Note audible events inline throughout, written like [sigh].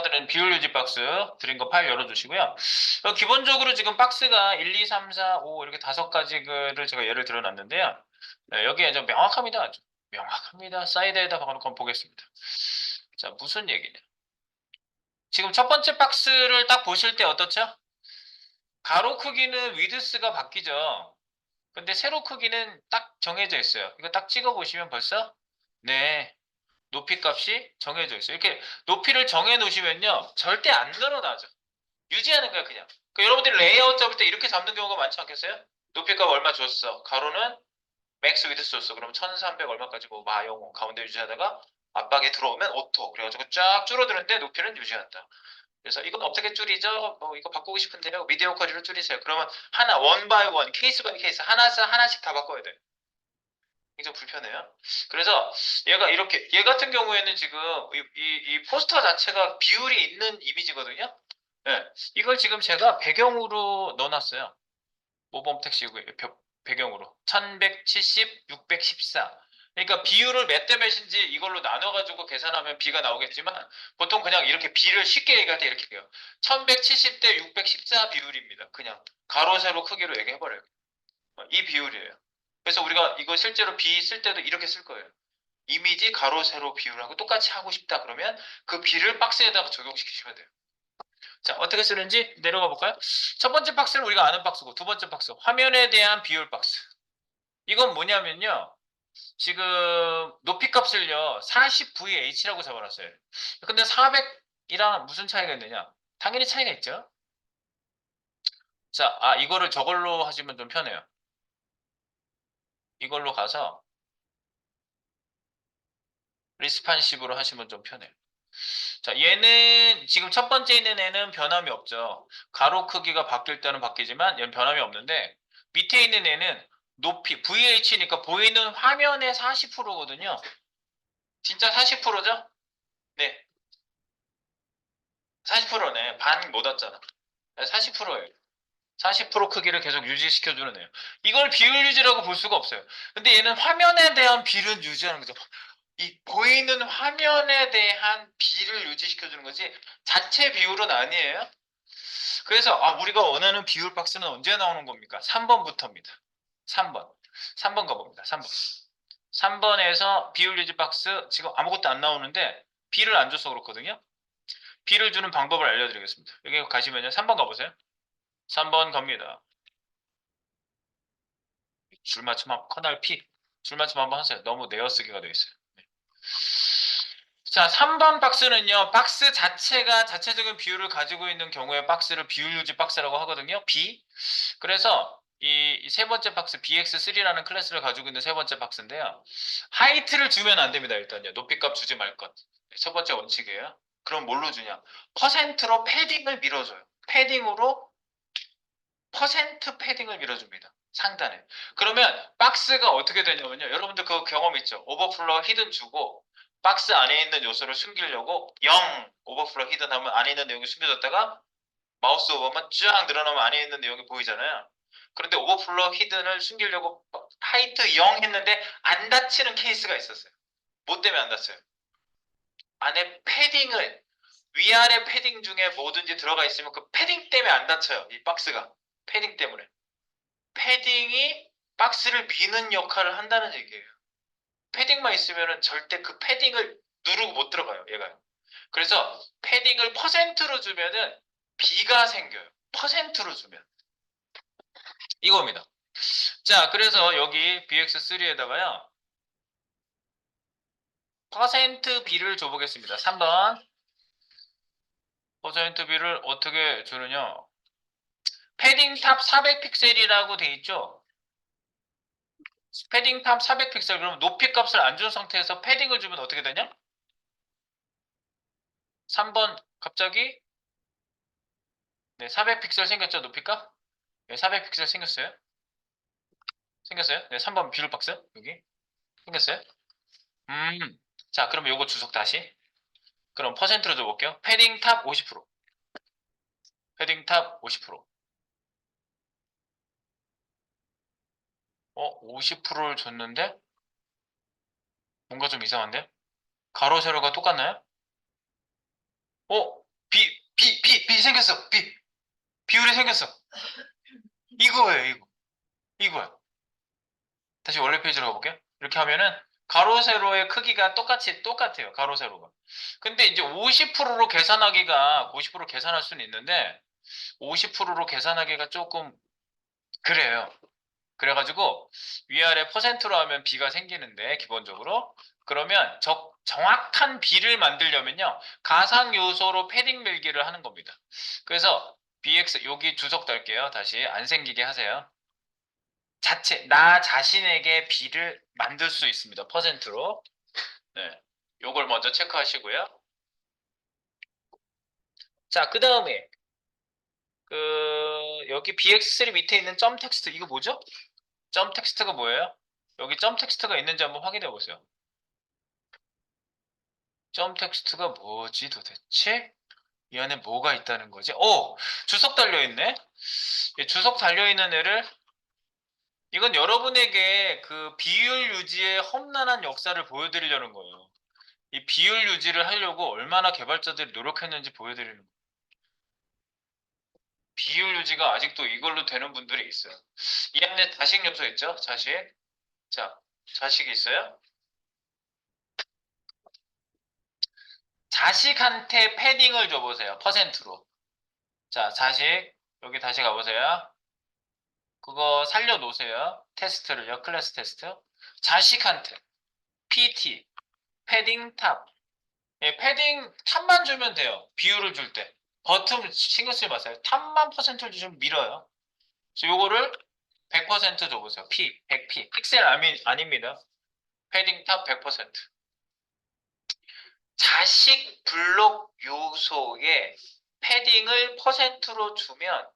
축하드리는 비율 유지 박스 드린 거 파일 열어주시고요. 어, 기본적으로 지금 박스가 1, 2, 3, 4, 5 이렇게 다섯 가지를 제가 예를 들어놨는데요. 네, 여기에 좀 명확합니다. 아주 명확합니다. 사이드에다 박아놓고 한번 보겠습니다. 자, 무슨 얘기냐. 지금 첫 번째 박스를 딱 보실 때 어떻죠? 가로 크기는 위드스가 바뀌죠. 근데 세로 크기는 딱 정해져 있어요. 이거 딱 찍어 보시면 벌써 네 높이 값이 정해져 있어요. 이렇게 높이를 정해 놓으시면요 절대 안 늘어나죠. 유지하는 거야 그냥. 그 여러분들이 레이아웃 잡을 때 이렇게 잡는 경우가 많지 않겠어요? 높이 값 얼마 줬어? 가로는 맥스 위드스 줬어. 그럼 1300 얼마까지 뭐 마용 가운데 유지하다가 압박에 들어오면 오토 그래가지고 쫙 줄어드는데 높이는 유지한다. 그래서 이건 어떻게 줄이죠? 뭐 이거 바꾸고 싶은데요. 미디어 쿼리로 줄이세요. 그러면 하나 원 바이 원 케이스 바이 케이스 하나씩 하나씩 다 바꿔야 돼. 굉장히 불편해요. 그래서 얘가 이렇게 얘 같은 경우에는 지금 이, 이, 이 포스터 자체가 비율이 있는 이미지거든요. 네. 이걸 지금 제가 배경으로 넣어놨어요. 모범 택시 배경으로 1170, 614. 그러니까 비율을 몇 대 몇인지 이걸로 나눠가지고 계산하면 B가 나오겠지만 보통 그냥 이렇게 B를 쉽게 얘기할 때 이렇게 해요. 1170 대 614 비율입니다. 그냥 가로 세로 크기로 얘기해버려요. 이 비율이에요. 그래서 우리가 이거 실제로 B 쓸 때도 이렇게 쓸 거예요. 이미지 가로 세로 비율하고 똑같이 하고 싶다 그러면 그 B를 박스에다가 적용시키시면 돼요. 자 어떻게 쓰는지 내려가 볼까요? 첫 번째 박스는 우리가 아는 박스고 두 번째 박스 화면에 대한 비율 박스. 이건 뭐냐면요. 지금 높이 값을요 40VH라고 잡아놨어요. 근데 400이랑 무슨 차이가 있느냐? 당연히 차이가 있죠. 자, 아 이거를 저걸로 하시면 좀 편해요. 이걸로 가서 리스판식으로 하시면 좀 편해요. 자, 얘는 지금 첫 번째 있는 애는 변함이 없죠. 가로 크기가 바뀔 때는 바뀌지만 얘는 변함이 없는데 밑에 있는 애는 높이 VH니까 보이는 화면의 40%거든요. 진짜 40%죠? 네. 40%네. 반 못 왔잖아. 40%예요. 40% 크기를 계속 유지시켜주는 애요. 이걸 비율 유지라고 볼 수가 없어요. 근데 얘는 화면에 대한 비율은 유지하는 거죠. 이 보이는 화면에 대한 비를 유지시켜주는 거지 자체 비율은 아니에요. 그래서 아, 우리가 원하는 비율 박스는 언제 나오는 겁니까? 3번부터입니다. 3번. 3번 가봅니다. 3번. 3번에서 비율 유지 박스 지금 아무것도 안 나오는데 B를 안 줘서 그렇거든요. B를 주는 방법을 알려드리겠습니다. 여기 가시면요. 3번 가보세요. 3번 갑니다. 줄맞춤 한 커널 P. 줄맞춤 한번 하세요. 너무 내어쓰기가 되어 있어요. 네. 자, 3번 박스는요. 박스 자체가 자체적인 비율을 가지고 있는 경우에 박스를 비율 유지 박스라고 하거든요. B. 그래서 이 세 번째 박스 BX3라는 클래스를 가지고 있는 세 번째 박스인데요. 하이트를 주면 안 됩니다. 일단요. 높이값 주지 말 것. 첫 번째 원칙이에요. 그럼 뭘로 주냐? 퍼센트로 패딩을 밀어줘요. 패딩으로 퍼센트 패딩을 밀어줍니다. 상단에. 그러면 박스가 어떻게 되냐면요. 여러분들 그 경험 있죠? 오버플러 히든 주고 박스 안에 있는 요소를 숨기려고 0 오버플러 히든 하면 안에 있는 내용이 숨겨졌다가 마우스 오버만 쫙 늘어나면 안에 있는 내용이 보이잖아요. 그런데 오버플러 히든을 숨기려고 하이트 0 했는데 안 닫히는 케이스가 있었어요. 뭐 때문에 안 닫혀요? 안에 패딩을 위아래 패딩 중에 뭐든지 들어가 있으면 그 패딩 때문에 안 닫혀요. 이 박스가. 패딩 때문에. 패딩이 박스를 미는 역할을 한다는 얘기예요. 패딩만 있으면 절대 그 패딩을 누르고 못 들어가요. 얘가요. 그래서 패딩을 퍼센트로 주면은 B가 생겨요. 퍼센트로 주면. 이겁니다. 자, 그래서 여기 BX3에다가요. 퍼센트 B를 줘보겠습니다. 3번. 퍼센트 B를 어떻게 주느냐. 패딩 탑 400픽셀이라고 돼 있죠. 패딩 탑 400픽셀 그러면 높이 값을 안 준 상태에서 패딩을 주면 어떻게 되냐? 3번 갑자기 네, 400픽셀 생겼죠, 높이 값? 네, 400픽셀 생겼어요. 생겼어요? 네, 3번 비율 박스 여기 생겼어요. 음, 자, 그럼 요거 주석 다시. 그럼 퍼센트로 줘볼게요. 패딩 탑 50%. 패딩 탑 50%. 어, 50%를 줬는데? 뭔가 좀 이상한데? 가로 세로가 똑같나요? 어? 비, 비, 비, 비 생겼어. 비. 비율이 생겼어. 이거예요, 이거. 이거야. 다시 원래 페이지로 가볼게요. 이렇게 하면은 가로 세로의 크기가 똑같이 똑같아요. 가로 세로가. 근데 이제 50%로 계산하기가 50% 계산할 수는 있는데 50%로 계산하기가 조금 그래요. 그래가지고 위아래 퍼센트로 하면 비가 생기는데 기본적으로 그러면 적, 정확한 비를 만들려면요 가상 요소로 패딩 밀기를 하는 겁니다. 그래서 bx 여기 주석 달게요. 다시 안 생기게 하세요. 자체 나 자신에게 비를 만들 수 있습니다. 퍼센트로. 네. 요걸 먼저 체크하시고요. 자, 그 다음에 그 여기 bx3 밑에 있는 점 텍스트 이거 뭐죠? 점 텍스트가 뭐예요? 여기 점 텍스트가 있는지 한번 확인해 보세요. 점 텍스트가 뭐지 도대체? 이 안에 뭐가 있다는 거지? 오! 주석 달려있네? 이 주석 달려있는 애를 이건 여러분에게 그 비율 유지의 험난한 역사를 보여드리려는 거예요. 이 비율 유지를 하려고 얼마나 개발자들이 노력했는지 보여드리는 거예요. 비율 유지가 아직도 이걸로 되는 분들이 있어요. 이 안에 자식 요소 있죠? 자식. 자, 자식이 있어요? 자식한테 패딩을 줘보세요. 퍼센트로. 자, 자식. 여기 다시 가보세요. 그거 살려놓으세요. 테스트를요. 클래스 테스트. 자식한테. PT. 패딩 탑. 예, 패딩 탑만 주면 돼요. 비율을 줄 때. 버튼 신경 쓰지 마세요. 탑만 퍼센트를 주시면 밀어요. 그래서 요거를 100% 줘보세요. P, 100P. 픽셀 아니, 아닙니다. 패딩 탑 100%. 자식 블록 요소에 패딩을 퍼센트로 주면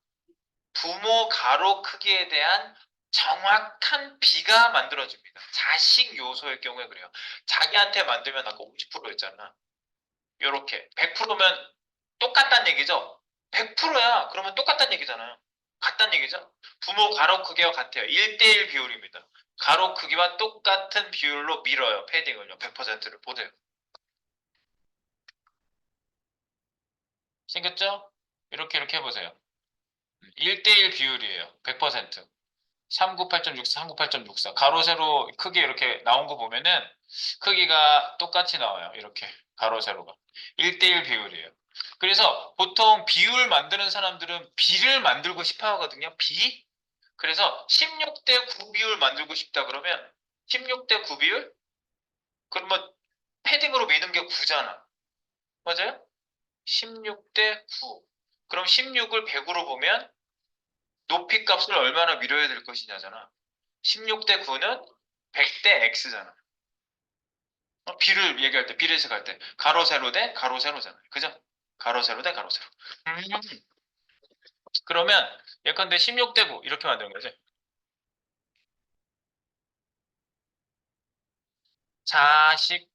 부모 가로 크기에 대한 정확한 비가 만들어집니다. 자식 요소의 경우에 그래요. 자기한테 만들면 아까 50%였잖아. 요렇게 100%면 똑같다는 얘기죠. 100%야. 그러면 똑같다는 얘기잖아요. 같다는 얘기죠. 부모 가로 크기와 같아요. 1대1 비율입니다. 가로 크기와 똑같은 비율로 밀어요. 패딩을요. 100%를 보세요. 생겼죠? 이렇게 이렇게 해보세요. 1대1 비율이에요. 100%. 398.64, 398.64. 가로, 세로 크게 이렇게 나온 거 보면은 크기가 똑같이 나와요. 이렇게. 가로, 세로가. 1대1 비율이에요. 그래서 보통 비율 만드는 사람들은 비를 만들고 싶어 하거든요. 비. 그래서 16대 9 비율 만들고 싶다 그러면 16대 9 비율? 그러면 패딩으로 미는 게 9잖아. 맞아요? 16대 9. 그럼 16을 100으로 보면 높이 값을 얼마나 밀어야 될 것이냐잖아. 16대 9는 100대 x잖아. 어, 비를 얘기할 때, 비례식 할 때, 가로 세로 대 가로 세로잖아요. 그죠? 가로 세로 대 가로 세로. 음. 그러면 예컨대 16대 9 이렇게 만드는 거지. 자식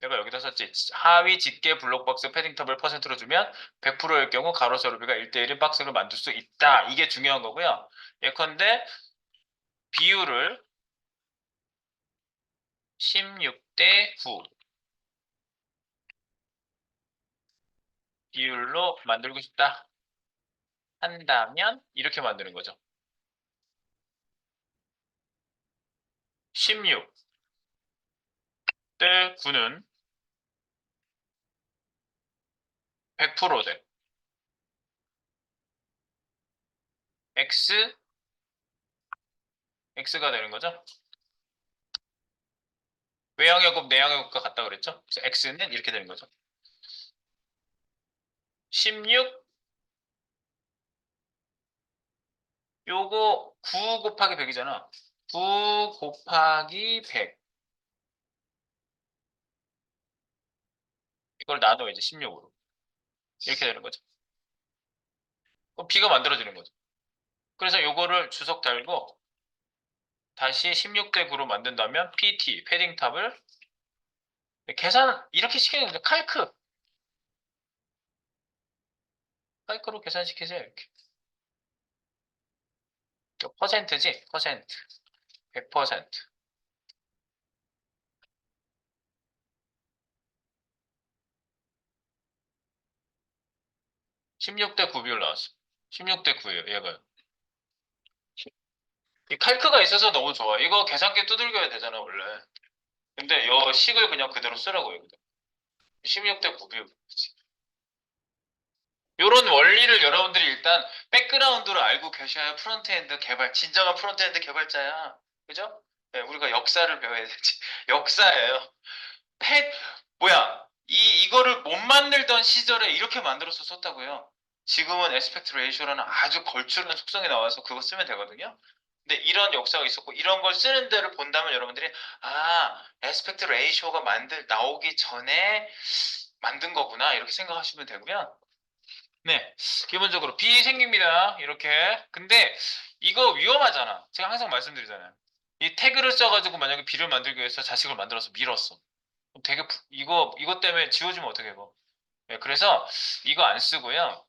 내가 여기다 썼지. 하위 집게 블록박스 패딩 탑을 퍼센트로 주면 100%일 경우 가로 세로비가 1대1인 박스를 만들 수 있다. 이게 중요한 거고요. 예컨대 비율을 16대 9 비율로 만들고 싶다. 한다면 이렇게 만드는 거죠. 16대 9는 100% 돼. x x가 되는 거죠. 외형의 곱, 내형의 곱과 같다 그랬죠. 그래서 x는 이렇게 되는 거죠. 16 요거 9 곱하기 100이잖아. 9 곱하기 100 이걸 나눠야지 16으로. 이렇게 되는 거죠. 그럼 B가 만들어지는 거죠. 그래서 요거를 주석 달고 다시 16대 9로 만든다면 PT, 패딩 탑을 계산 이렇게 시키는 거죠. 칼크. 사이클로 계산시키세요 이렇게 퍼센트지 퍼센트 100퍼센트 16대 9비율 나왔어. 16대 9예요 얘가요. 이 칼크가 있어서 너무 좋아. 이거 계산기 두들겨야 되잖아, 원래. 근데 요 식을 그냥 그대로 쓰라고, 여기다. 16대 9비율. 요런 원리를 여러분들이 일단 백그라운드로 알고 계셔야 프론트엔드 개발, 진정한 프론트엔드 개발자야. 그죠? 네, 우리가 역사를 배워야 되지. [laughs] 역사예요. 펫, 뭐야. 이, 이거를 못 만들던 시절에 이렇게 만들어서 썼다고요. 지금은 에스펙트 레이쇼라는 아주 걸출한 속성이 나와서 그거 쓰면 되거든요. 근데 이런 역사가 있었고 이런 걸 쓰는 데를 본다면 여러분들이 아 에스펙트 레이쇼가 만들 나오기 전에 만든 거구나 이렇게 생각하시면 되고요. 네, 기본적으로 B 생깁니다. 이렇게. 근데 이거 위험하잖아. 제가 항상 말씀드리잖아요. 이 태그를 써가지고 만약에 B를 만들기 위해서 자식을 만들어서 밀었어. 되게 부- 이거 이것 때문에 지워지면 어떻게 해요? 네, 그래서 이거 안 쓰고요.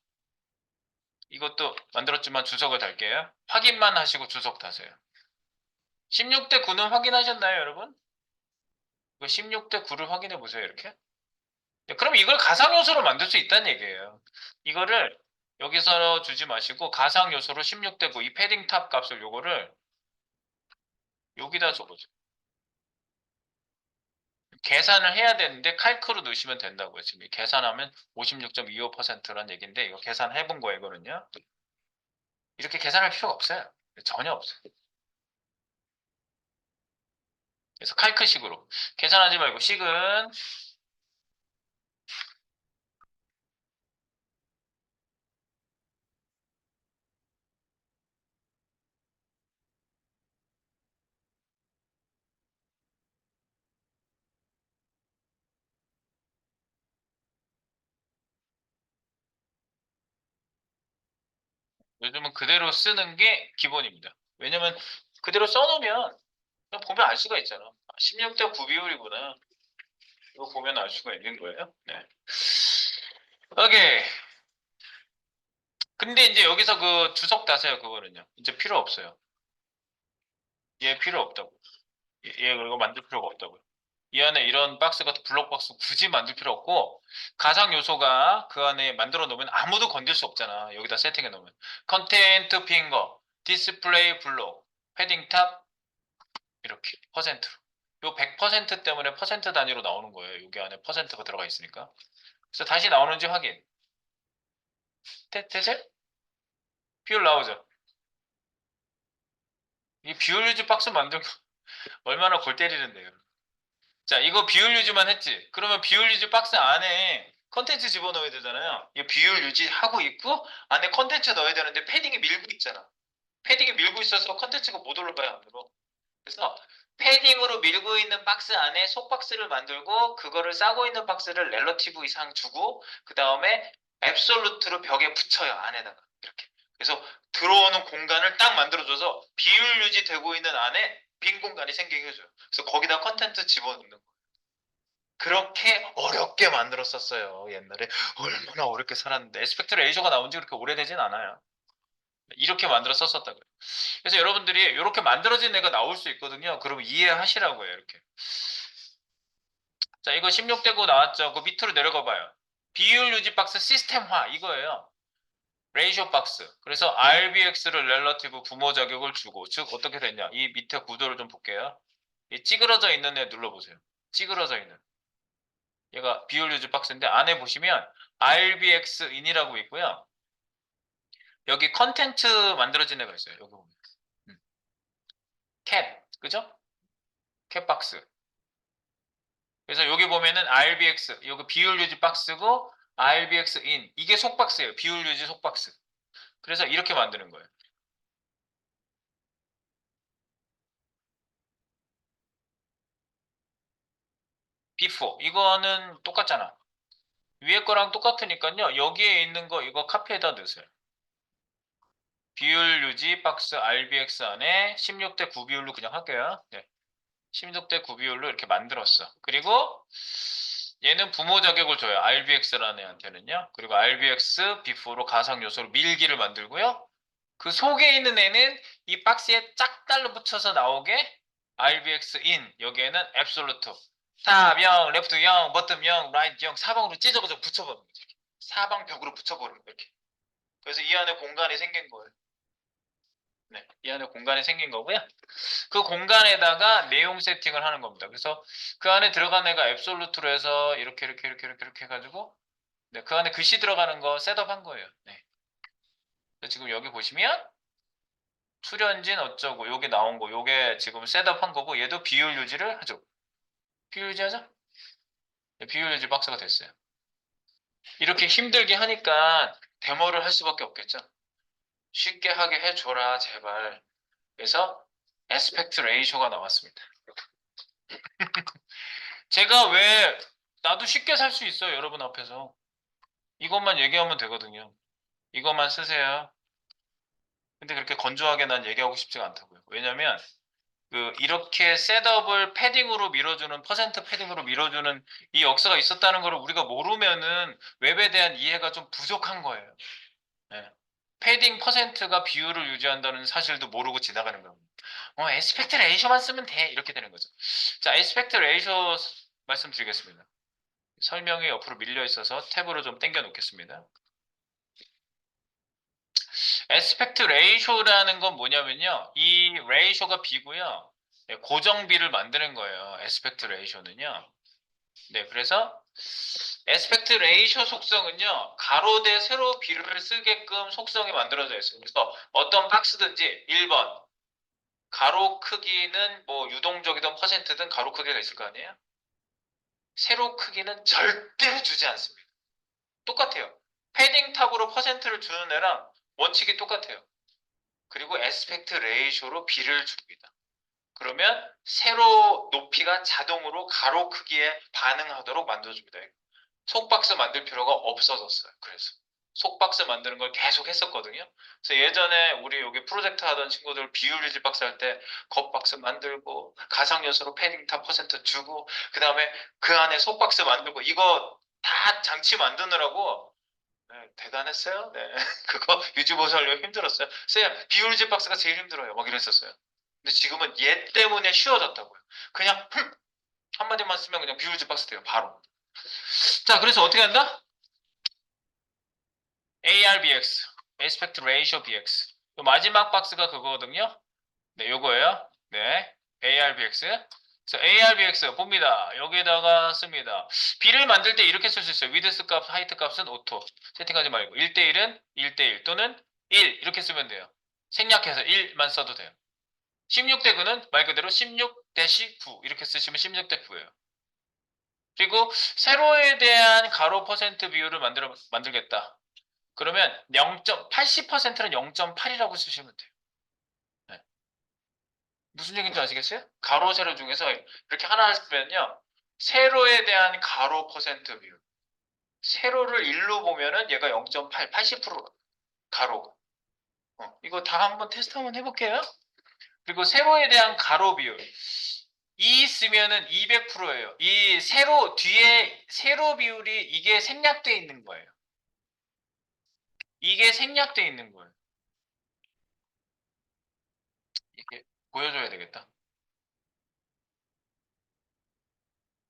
이것도 만들었지만 주석을 달게요. 확인만 하시고 주석 다세요. 16대 9는 확인하셨나요, 여러분? 이거 16대 9를 확인해 보세요, 이렇게. 네, 그럼 이걸 가상 요소로 만들 수 있다는 얘기예요. 이거를 여기서 주지 마시고 가상 요소로 16대 9이 패딩 탑 값을 요거를 여기다 줘보세요. 계산을 해야 되는데 칼크로 넣으시면 된다고요. 지금 계산하면 56.25%란 얘기인데 이거 계산해 본 거예요, 이거는요. 이렇게 계산할 필요가 없어요. 전혀 없어요. 그래서 칼크식으로 계산하지 말고 식은 요즘은 그대로 쓰는 게 기본입니다. 왜냐면 그대로 써놓으면 보면 알 수가 있잖아. 16대 9 비율이구나. 이거 보면 알 수가 있는 거예요. 네. 오케이. 근데 이제 여기서 그 주석 다세요, 그거는요. 이제 필요 없어요. 얘 필요 없다고. 얘, 얘 그리고 만들 필요가 없다고요. 이 안에 이런 박스 같은 블록 박스 굳이 만들 필요 없고 가상 요소가 그 안에 만들어 놓으면 아무도 건들 수 없잖아. 여기다 세팅해 놓으면. 컨텐트 핑거, 디스플레이 블록, 패딩 탑 이렇게 퍼센트로. 요 100% 때문에 퍼센트 단위로 나오는 거예요. 여기 안에 퍼센트가 들어가 있으니까. 그래서 다시 나오는지 확인. 되, 되세요? 비율 나오죠? 이 비율 유지 박스 만들고 [laughs] 얼마나 골 때리는데요. 자, 이거 비율 유지만 했지. 그러면 비율 유지 박스 안에 컨텐츠 집어넣어야 되잖아요. 이 비율 유지하고 있고 안에 컨텐츠 넣어야 되는데 패딩이 밀고 있잖아. 패딩이 밀고 있어서 컨텐츠가 못 올라가요, 안으로. 그래서 패딩으로 밀고 있는 박스 안에 속 박스를 만들고 그거를 싸고 있는 박스를 렐러티브 이상 주고 그 다음에 앱솔루트로 벽에 붙여요, 안에다가. 이렇게. 그래서 들어오는 공간을 딱 만들어줘서 비율 유지되고 있는 안에 빈 공간이 생기게 해줘요. 그래서 거기다 컨텐츠 집어넣는 거예요. 그렇게 어렵게 만들었었어요. 옛날에 얼마나 어렵게 살았는데 에스펙트 레이저가 나온 지 그렇게 오래되진 않아요. 이렇게 만들어 썼었다고요. 그래서 여러분들이 이렇게 만들어진 애가 나올 수 있거든요. 그러면 이해하시라고요. 이렇게. 자, 이거 16대고 나왔죠. 그 밑으로 내려가 봐요. 비율 유지 박스 시스템화 이거예요. 레이쇼 박스. 그래서 RBX를 렐러티브 부모 자격을 주고 즉 어떻게 됐냐? 이 밑에 구도를 좀 볼게요. 이 찌그러져 있는 애 눌러보세요. 찌그러져 있는. 얘가 비율 유지 박스인데 안에 보시면 RBX 인이라고 있고요. 여기 컨텐츠 만들어진 애가 있어요. 여기 보면. 음. 캡, 그죠? 캡 박스. 그래서 여기 보면은 RBX, 여기 비율 유지 박스고 RBX 인 이게 속박스예요. 비율 유지 속박스. 그래서 이렇게 만드는 거예요. before 이거는 똑같잖아. 위에 거랑 똑같으니까요. 여기에 있는 거 이거 카피에다 넣으세요. 비율 유지 박스 RBX 안에 16대 9 비율로 그냥 할게요. 네. 16대 9 비율로 이렇게 만들었어. 그리고 얘는 부모 자격을 줘요. RBX라는 애한테는요. 그리고 RBX before로 가상 요소로 밀기를 만들고요. 그 속에 있는 애는 이 박스에 짝 달라붙여서 나오게 RBX in 여기에는 absolute 탑 0, 레프트 0, 버튼 0, 라이트 0 사방으로 찢어서 붙여버리는 거죠. 사방 벽으로 붙여버리는 거 이렇게. 그래서 이 안에 공간이 생긴 거예요. 네, 이 안에 공간이 생긴 거고요. 그 공간에다가 내용 세팅을 하는 겁니다. 그래서 그 안에 들어간 애가 앱솔루트로 해서 이렇게 이렇게 이렇게 이렇게 이렇게 해가지고 네, 그 안에 글씨 들어가는 거 셋업한 거예요. 네. 지금 여기 보시면 출연진 어쩌고 요게 나온 거 요게 지금 셋업한 거고 얘도 비율 유지를 하죠. 비율 유지하죠? 네, 비율 유지 박스가 됐어요. 이렇게 힘들게 하니까 데모를 할 수밖에 없겠죠. 쉽게 하게 해줘라 제발. 그래서 에스펙트 레이쇼가 나왔습니다. [laughs] 제가 왜 나도 쉽게 살 수 있어요 여러분 앞에서 이것만 얘기하면 되거든요. 이것만 쓰세요. 근데 그렇게 건조하게 난 얘기하고 싶지가 않다고요. 왜냐면 그 이렇게 셋업을 패딩으로 밀어주는 퍼센트 패딩으로 밀어주는 이 역사가 있었다는 걸 우리가 모르면은 웹에 대한 이해가 좀 부족한 거예요. 네. 패딩 퍼센트가 비율을 유지한다는 사실도 모르고 지나가는 겁니다. 어, 에스펙트 레이쇼만 쓰면 돼. 이렇게 되는 거죠. 자, 에스펙트 레이쇼 말씀드리겠습니다. 설명이 옆으로 밀려 있어서 탭으로 좀 당겨 놓겠습니다. 에스펙트 레이쇼라는 건 뭐냐면요. 이 레이쇼가 비고요. 네, 고정비를 만드는 거예요. 에스펙트 레이쇼는요. 네, 그래서 에스펙트 레이쇼 속성은요. 가로 대 세로 비를 쓰게끔 속성이 만들어져 있어요. 그래서 어떤 박스든지 1번 가로 크기는 뭐 유동적이든 퍼센트든 가로 크기가 있을 거 아니에요? 세로 크기는 절대로 주지 않습니다. 똑같아요. 패딩 탑으로 퍼센트를 주는 애랑 원칙이 똑같아요. 그리고 에스펙트 레이쇼로 비를 줍니다. 그러면 세로 높이가 자동으로 가로 크기에 반응하도록 만들어줍니다. 속박스 만들 필요가 없어졌어요. 그래서 속박스 만드는 걸 계속 했었거든요. 그래서 예전에 우리 여기 프로젝트 하던 친구들 비율 유지 박스 할 때 겉박스 만들고 가상 요소로 패딩 탑 퍼센트 주고 그 다음에 그 안에 속박스 만들고 이거 다 장치 만드느라고 네, 대단했어요. 네. [laughs] 그거 유지 보수하려고 힘들었어요. 쌤, 비율 유지 박스가 제일 힘들어요. 막 이랬었어요. 근데 지금은 얘 때문에 쉬워졌다고요. 그냥 흠, 한마디만 쓰면 그냥 비율 유지 박스 돼요. 바로. 자, 그래서 어떻게 한다? ARBX, Aspect Ratio BX. 요 마지막 박스가 그거거든요. 네, 요거예요. 네, ARBX. 그래서 ARBX 봅니다. 여기에다가 씁니다. B를 만들 때 이렇게 쓸 수 있어요. 위드스 값, 하이트 값은 오토. 세팅하지 말고 1대1은 1대1 또는 1 이렇게 쓰면 돼요. 생략해서 1만 써도 돼요. 16대 9는 말 그대로 16-9 이렇게 쓰시면 16대 9예요. 그리고 세로에 대한 가로 퍼센트 비율을 만들어 만들겠다. 그러면 0.80%는 0.8이라고 쓰시면 돼요. 네. 무슨 얘기인지 아시겠어요? 가로 세로 중에서 이렇게 하나 쓰면요. 세로에 대한 가로 퍼센트 비율. 세로를 1로 보면은 얘가 0.8, 80% 가로. 어, 이거 다 한번 테스트 한번 해볼게요. 그리고 세로에 대한 가로 비율. 이 쓰면은 200%예요. 이 세로 뒤에 세로 비율이 이게 생략돼 있는 거예요. 이게 생략돼 있는 거예요. 이게 보여줘야 되겠다.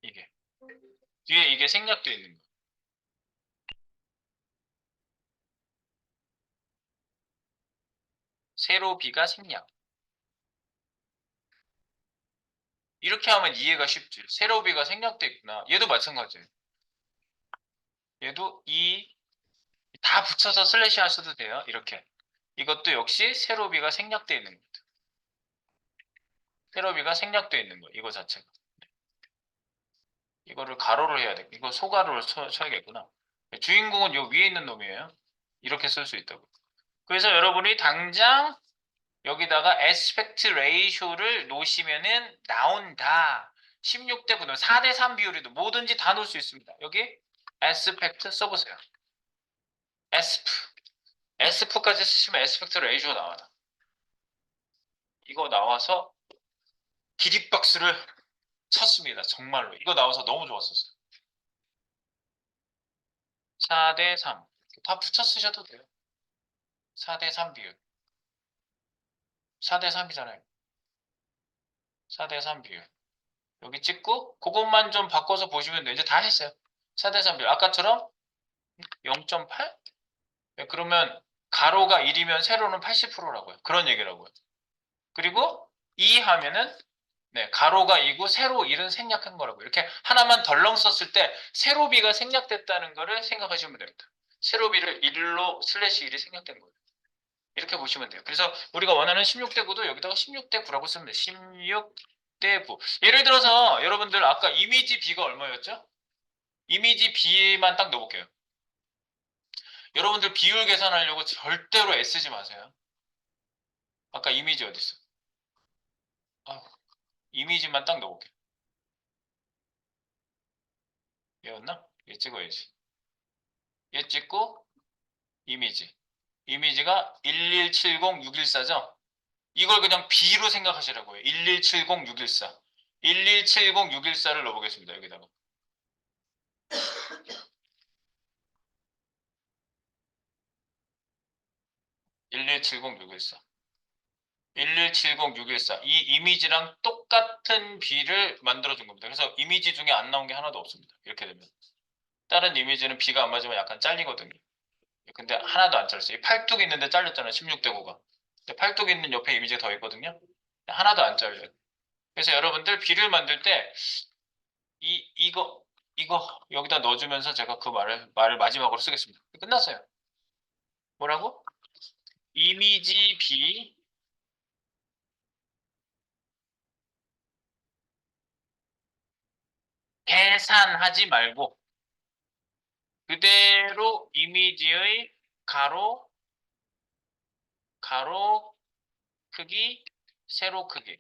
이게 뒤에 이게 생략돼 있는 거예요. 세로 비가 생략. 이렇게 하면 이해가 쉽지. 세로비가 생략돼 있구나. 얘도 마찬가지예요. 얘도 이 다 붙여서 슬래시 하셔도 돼요. 이렇게. 이것도 역시 세로비가 생략돼 있는 겁니다. 세로비가 생략돼 있는 거. 이거 자체가. 이거를 가로로 해야 돼. 이거 소가로를 쳐, 쳐야겠구나. 주인공은 요 위에 있는 놈이에요. 이렇게 쓸 수 있다고. 그래서 여러분이 당장 여기다가 에스펙트 레이쇼를 놓으시면은 나온다. 16대 9는 4대 3 비율이도 뭐든지 다 놓을 수 있습니다. 여기 에스펙트 써보세요. 에스프. 에스프까지 쓰시면 에스펙트 레이쇼 나와요. 이거 나와서 기립박수를 쳤습니다. 정말로. 이거 나와서 너무 좋았었어요. 4대 3. 다 붙여 쓰셔도 돼요. 4대 3 비율. 4대 3이잖아요. 4대 3 비율. 여기 찍고 그것만 좀 바꿔서 보시면 돼요. 이제 다 했어요. 4대 3 비율. 아까처럼 0.8? 네, 그러면 가로가 1이면 세로는 80%라고요. 그런 얘기라고요. 그리고 2 하면은 네, 가로가 2고 세로 1은 생략한 거라고. 이렇게 하나만 덜렁 썼을 때 세로비가 생략됐다는 거를 생각하시면 됩니다. 세로비를 1로 슬래시 1이 생략된 거예요. 이렇게 보시면 돼요. 그래서 우리가 원하는 16대 9도 여기다가 16대 9라고 쓰면 돼요. 16대 9. 예를 들어서 여러분들 아까 이미지 B가 얼마였죠? 이미지 B만 딱 넣어볼게요. 여러분들 비율 계산하려고 절대로 애쓰지 마세요. 아까 이미지 어디 있어? 아, 이미지만 딱 넣어볼게요. 얘였나? 얘 찍어야지. 얘 찍고 이미지. 이미지가 1170614죠? 이걸 그냥 B로 생각하시라고요. 1170614. 1170614를 넣어보겠습니다. 여기다가. 1170614. 1170614. 이 이미지랑 똑같은 B를 만들어 준 겁니다. 그래서 이미지 중에 안 나온 게 하나도 없습니다. 이렇게 되면. 다른 이미지는 B가 안 맞으면 약간 잘리거든요. 근데 하나도 안 잘렸어요. 이 팔뚝 있는데 잘렸잖아요. 16대 9가. 근데 팔뚝 있는 옆에 이미지가 더 있거든요. 하나도 안 잘려요. 그래서 여러분들 B를 만들 때 이, 이거, 이거 여기다 넣어주면서 제가 그 말을, 말을 마지막으로 쓰겠습니다. 끝났어요. 뭐라고? 이미지 B 계산하지 말고 그대로 이미지의 가로 가로 크기 세로 크기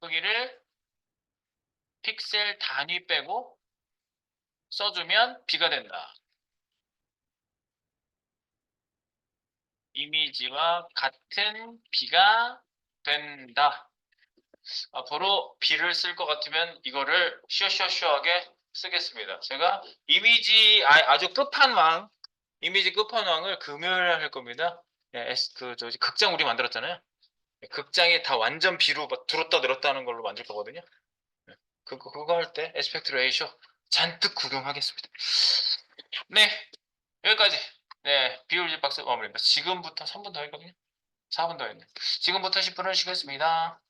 크기를 픽셀 단위 빼고 써주면 B가 된다. 이미지와 같은 B가 된다. 앞으로 B를 쓸 것 같으면 이거를 쉬어쉬어쉬어하게 쓰겠습니다. 제가 이미지 아, 아주 끝판왕 이미지 끝판왕을 금요일에 할 겁니다. 예, S 그 저기 극장 우리 만들었잖아요. 예, 극장이 다 완전 막 들었다 늘었다 하는 걸로 만들 거거든요. 예, 그거 그거 할 때 에스펙트 레이쇼 잔뜩 구경하겠습니다. 네 여기까지 네 비올지 박스 마무리입니다. 지금부터 3분 더 했거든요. 4분 더 했네. 지금부터 10분 을 쉬겠습니다.